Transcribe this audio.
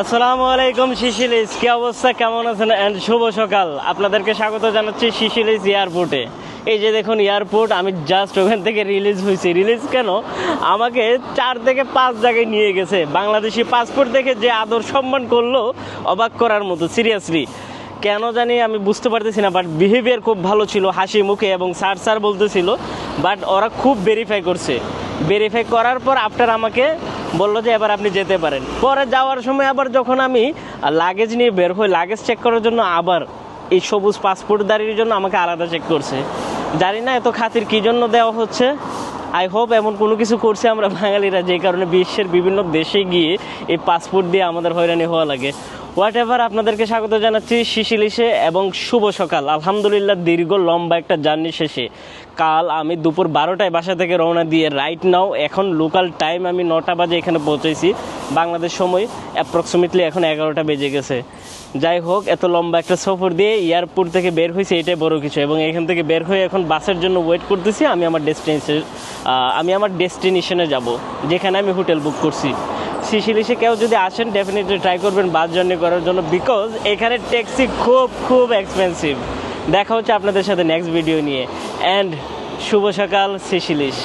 আসসালামু আলাইকুম শিশিলিস কি অবস্থা? কেমন আছেন? অ্যান্ড শুভ সকাল। আপনাদেরকে স্বাগত জানাচ্ছি শিশিলিস এয়ারপোর্টে। এই যে দেখুন, এয়ারপোর্ট, আমি জাস্ট ওখান থেকে রিলিজ হয়েছি। রিলিজ কেন? আমাকে চার থেকে পাঁচ জায়গায় নিয়ে গেছে। বাংলাদেশি পাসপোর্ট দেখে যে আদর সম্মান করল, অবাক করার মতো সিরিয়াসলি কেন জানি আমি বুঝতে পারতেছি না বাট বিহেভিয়ার খুব ভালো ছিল, হাসি মুখে এবং স্যার স্যার বলতেছিল বাট ওরা খুব ভেরিফাই করছে। ভেরিফাই করার পর আফটার আমাকে বলল যে এবার আপনি যেতে পারেন। পরে যাওয়ার সময় আবার যখন আমি লাগেজ নিয়ে বের হই লাগেজ চেক করার জন্য আবার এই সবুজ পাসপোর্ট দাঁড়ির জন্য আমাকে আলাদা চেক করছে। জানি না এত খাতির কী জন্য দেওয়া হচ্ছে। আই হোপ এমন কোনো কিছু করছি আমরা বাঙালিরা যে কারণে বিশ্বের বিভিন্ন দেশে গিয়ে এই পাসপোর্ট দিয়ে আমাদের হয়রানি হওয়া লাগে। হোয়াট এভার আপনাদেরকে স্বাগত জানাচ্ছি শিশিলিশে এবং শুভ সকাল। আলহামদুলিল্লাহ, দীর্ঘ লম্বা একটা জার্নি শেষে। কাল আমি দুপুর বারোটায় বাসা থেকে রওনা দিয়ে রাইট নাও এখন লোকাল টাইম আমি নটা বাজে এখানে পৌঁছেছি। বাংলাদেশ সময় অ্যাপ্রক্সিমেটলি এখন এগারোটা বেজে গেছে। যাই হোক, এত লম্বা একটা সফর দিয়ে এয়ারপোর্ট থেকে বের হয়েছে, এটাই বড় কিছু। এবং এখান থেকে বের হয়ে এখন বাসের জন্য ওয়েট করতেছি, আমি আমার ডেস্টিনেশন আমি আমার ডেস্টিনেশনে যাব, যেখানে আমি হোটেল বুক করছি। সিসিলিসে কেউ যদি আসেন ডেফিনেটলি ট্রাই করবেন বাস জার্নি করার জন্য বিকজ এখানে ট্যাক্সি খুব খুব এক্সপেন্সিভ দেখা হচ্ছে আপনাদের সাথে নেক্সট ভিডিও নিয়ে। অ্যান্ড শুভ সকাল সিসিলিশ